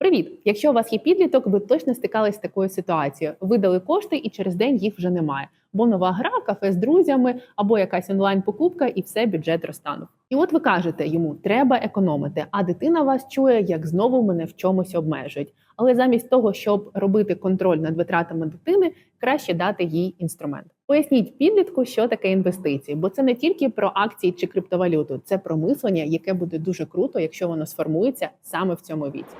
Привіт! Якщо у вас є підліток, ви точно стикались з такою ситуацією. Видали кошти, і через день їх вже немає. Бо нова гра, кафе з друзями або якась онлайн-покупка, і все бюджет розтанув. І от ви кажете йому, треба економити, а дитина вас чує, як знову мене в чомусь обмежують. Але замість того, щоб робити контроль над витратами дитини, краще дати їй інструмент. Поясніть підлітку, що таке інвестиції, бо це не тільки про акції чи криптовалюту, це про мислення, яке буде дуже круто, якщо воно сформується саме в цьому віці.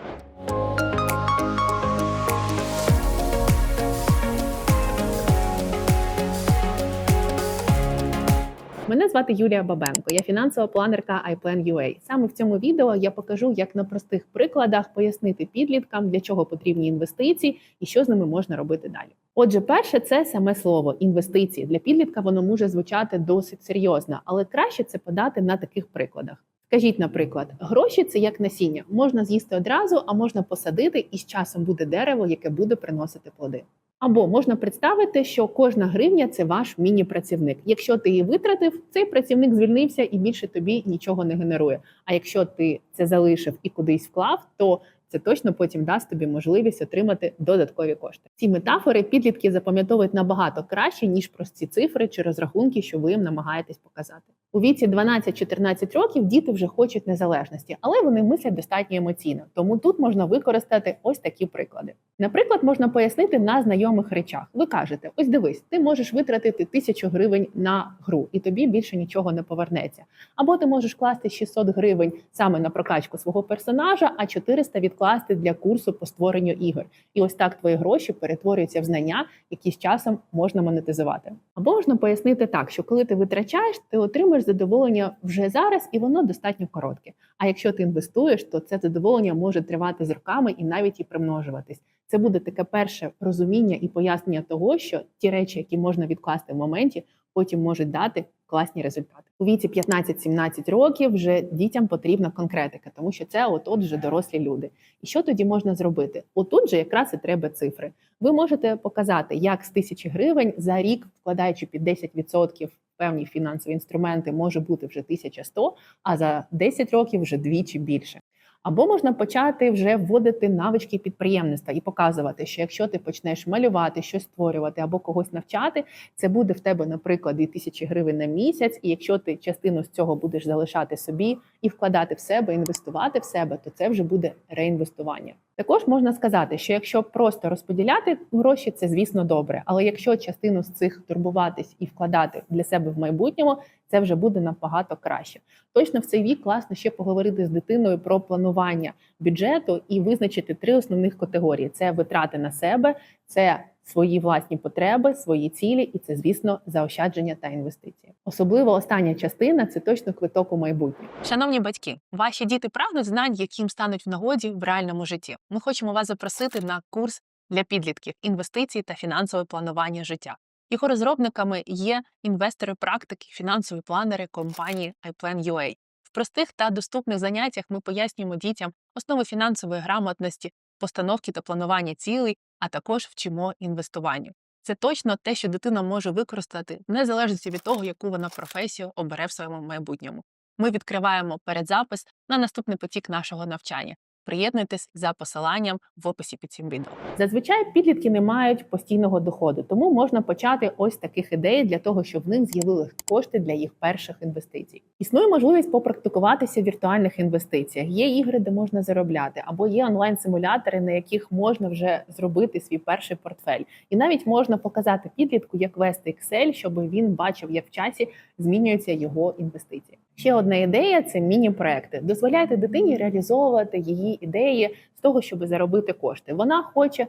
Мене звати Юлія Бабенко. Я фінансова планерка iPlan.ua. Саме в цьому відео я покажу, як на простих прикладах пояснити підліткам, для чого потрібні інвестиції і що з ними можна робити далі. Отже, перше, це саме слово інвестиції для підлітка. Воно може звучати досить серйозно, але краще це подати на таких прикладах. Скажіть, наприклад, гроші це як насіння, можна з'їсти одразу, а можна посадити, і з часом буде дерево, яке буде приносити плоди. Або можна представити, що кожна гривня це ваш міні-працівник. Якщо ти її витратив, цей працівник звільнився і більше тобі нічого не генерує. А якщо ти це залишив і кудись вклав, то це точно потім дасть тобі можливість отримати додаткові кошти. Ці метафори підлітки запам'ятовують набагато краще ніж прості цифри чи розрахунки, що ви їм намагаєтесь показати. У віці 12-14 років діти вже хочуть незалежності, але вони мислять достатньо емоційно. Тому тут можна використати ось такі приклади. Наприклад, можна пояснити на знайомих речах. Ви кажете: ось дивись, ти можеш витратити тисячу гривень на гру, і тобі більше нічого не повернеться. Або ти можеш класти 600 гривень саме на прокачку свого персонажа, а 400 відкласти для курсу по створенню ігор. І ось так твої гроші перетворюються в знання, які з часом можна монетизувати. Або можна пояснити так, що коли ти витрачаєш, ти отримуєш задоволення вже зараз, і воно достатньо коротке. А якщо ти інвестуєш, то це задоволення може тривати з роками і навіть і примножуватись. Це буде таке перше розуміння і пояснення того, що ті речі, які можна відкласти в моменті, потім можуть дати класні результати. У віці 15-17 років вже дітям потрібна конкретика, тому що це от от вже дорослі люди. І що тоді можна зробити? Отут же якраз і треба цифри. Ви можете показати, як з тисячі гривень за рік, вкладаючи під 10% певні фінансові інструменти, може бути вже 1100, а за 10 років вже двічі більше. Або можна почати вже вводити навички підприємництва і показувати, що якщо ти почнеш малювати, щось створювати або когось навчати, це буде в тебе, наприклад, і тисячі гривень на місяць. І якщо ти частину з цього будеш залишати собі і вкладати в себе, інвестувати в себе, то це вже буде реінвестування. Також можна сказати, що якщо просто розподіляти гроші, це звісно добре. Але якщо частину з цих турбуватись і вкладати для себе в майбутньому, це вже буде набагато краще. Точно в цей вік класно ще поговорити з дитиною про планування бюджету і визначити три основних категорії: це витрати на себе, це свої власні потреби, свої цілі, і це, звісно, заощадження та інвестиції. Особливо остання частина це точно квиток у майбутнє. Шановні батьки, ваші діти прагнуть знань, яким стануть в нагоді в реальному житті. Ми хочемо вас запросити на курс для підлітків інвестицій та фінансове планування життя. Його розробниками є інвестори практики, фінансові планери компанії iPlan.ua. В простих та доступних заняттях ми пояснюємо дітям основи фінансової грамотності, постановки та планування цілей, а також вчимо інвестуванню. Це точно те, що дитина може використати незалежно від того, яку вона професію обере в своєму майбутньому. Ми відкриваємо передзапис на наступний потік нашого навчання. Приєднуйтесь за посиланням в описі під цим відео. Зазвичай підлітки не мають постійного доходу, тому можна почати ось таких ідей для того, щоб в них з'явилися кошти для їх перших інвестицій. Існує можливість попрактикуватися в віртуальних інвестиціях. Є ігри, де можна заробляти, або є онлайн-симулятори, на яких можна вже зробити свій перший портфель. І навіть можна показати підлітку, як вести Excel, щоб він бачив, як в часі змінюються його інвестиції. Ще одна ідея це міні-проекти. Дозволяйте дитині реалізовувати її ідеї з того, щоб заробити кошти. Вона хоче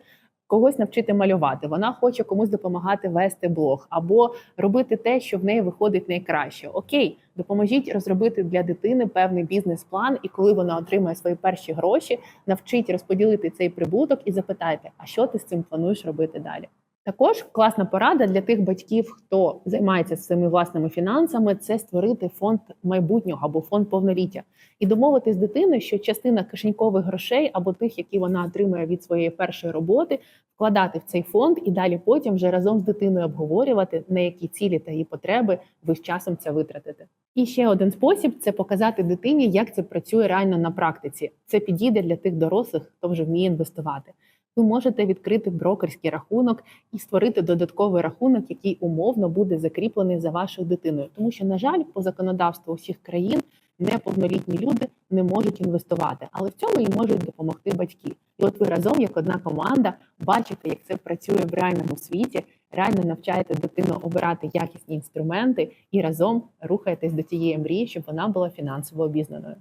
когось навчити малювати, вона хоче комусь допомагати вести блог або робити те, що в неї виходить найкраще. Окей, допоможіть розробити для дитини певний бізнес-план, і коли вона отримає свої перші гроші, навчіть розподілити цей прибуток і запитайте, а що ти з цим плануєш робити далі. Також класна порада для тих батьків, хто займається своїми власними фінансами, це створити фонд майбутнього або фонд повноліття і домовитись з дитиною, що частина кишенькових грошей або тих, які вона отримує від своєї першої роботи, вкладати в цей фонд і далі потім вже разом з дитиною обговорювати, на які цілі та її потреби ви з часом це витратите. І ще один спосіб це показати дитині, як це працює реально на практиці. Це підійде для тих дорослих, хто вже вміє інвестувати. Ви можете відкрити брокерський рахунок і створити додатковий рахунок, який умовно буде закріплений за вашою дитиною. Тому що, на жаль, по законодавству усіх країн неповнолітні люди не можуть інвестувати, але в цьому їм можуть допомогти батьки. І от ви разом, як одна команда, бачите, як це працює в реальному світі, реально навчаєте дитину обирати якісні інструменти і разом рухаєтесь до тієї мрії, щоб вона була фінансово обізнаною.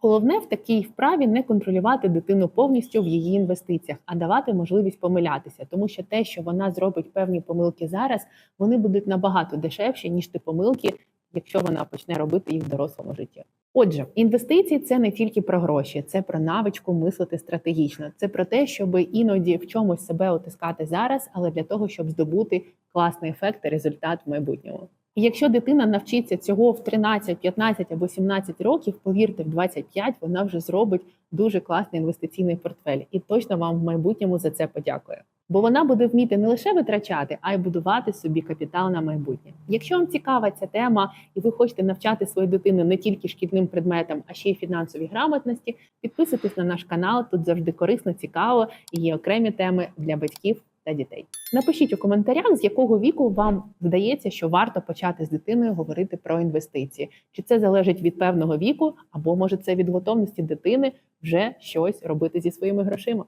Головне в такій вправі не контролювати дитину повністю в її інвестиціях, а давати можливість помилятися, тому що те, що вона зробить певні помилки зараз, вони будуть набагато дешевші ніж ті помилки, якщо вона почне робити їх в дорослому житті. Отже, інвестиції це не тільки про гроші, це про навичку мислити стратегічно. Це про те, щоб іноді в чомусь себе отискати зараз, але для того, щоб здобути класний ефект і результат в майбутньому. І якщо дитина навчиться цього в 13, 15 або 17 років, повірте, в 25 вона вже зробить дуже класний інвестиційний портфель, і точно вам в майбутньому за це подякує. Бо вона буде вміти не лише витрачати, а й будувати собі капітал на майбутнє. Якщо вам цікава ця тема, і ви хочете навчати свою дитину не тільки шкільним предметам, а ще й фінансовій грамотності, підписуйтесь на наш канал. Тут завжди корисно, цікаво і є окремі теми для батьків та дітей. Напишіть у коментарях, з якого віку вам здається, що варто почати з дитиною говорити про інвестиції. Чи це залежить від певного віку, або може це від готовності дитини вже щось робити зі своїми грошима.